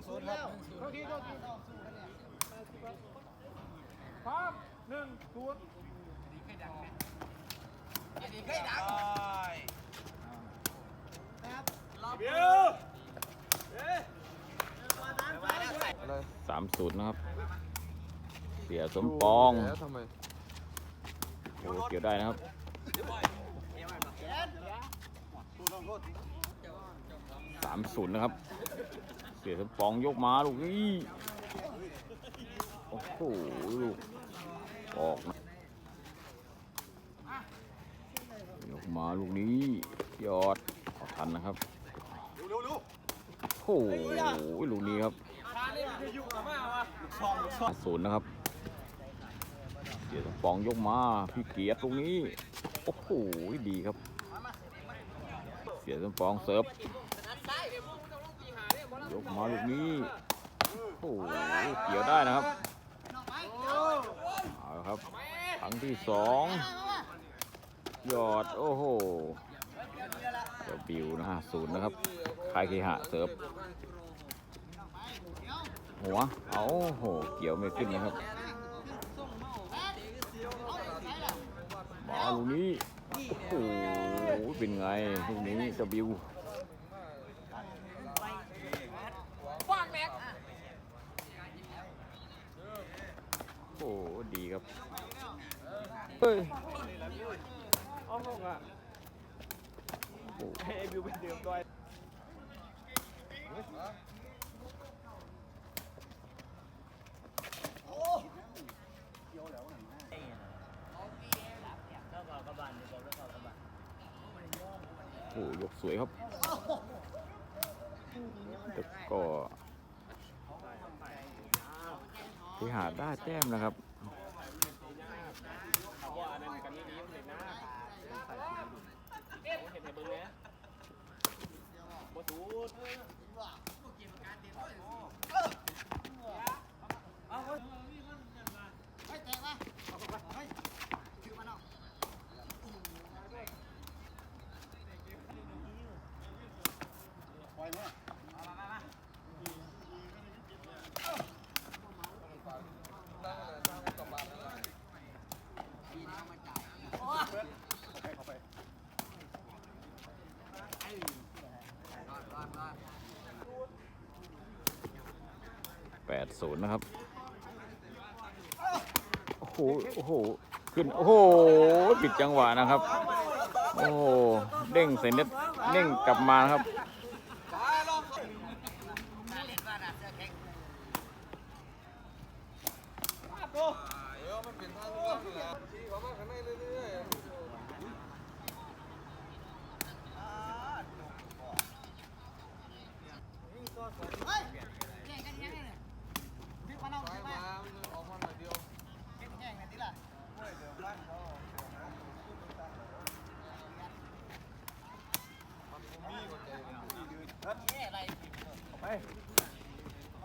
งศูนย์ครับโทษทีโทษทีพร้อมหนึ่งศูนย์สามศูนย์นะครับ เสียสมปองแล้วทำไมโอ้เกี่ยวได้นะครับ สามศูนย์นะครับ เสียสมปองยกมาลูกนี้โอ้โหลูกออกนะยกมาลูกนี้ ยอดเอทันนะครับโอ้โหลูกนี้ครับศูนย์นะครับเสียสมปองยกมาพี่เกียรติตรงนี้ โอ้โหดีครับ สียสมปองเสิร์ฟยกมาลูกนี้โอ้โหเกี่ยวได้นะครับเอาครับครั้งที่สองยอดโอ้โหเจ้าบิวนะฮะศูนย์นะครับคายเคหะเสิร์ฟหัวเอาโอ้โหเกี่ยวไม่ขึ้นนะครับมาลูกนี้ เป็นไงลูกนี้จะบิวโอ้โหดีครับ เฮ้ยเอาหกอะโอ้โหให้บิวไปเดิมด้วย โอ้โหยกสวยครับ แต่ก็ที่หาได้แต้มนะครับ ว่าอันนั้นกันนี่ดีเลยนะเห็นให้เบิ่งแหน่บ่ตูดแปดศูนย์นะครับ โอ้โห โอ้โห ขึ้น โอ้โห ปิดจังหวะนะครับ โอ้โห เด้งเสร็จนิดเด้งกลับมานะครับ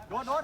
โดนโดน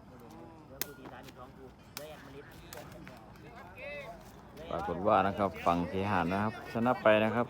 ปรากฏว่านะครับฝั่งเคหานะครับ ชนะไปนะครับ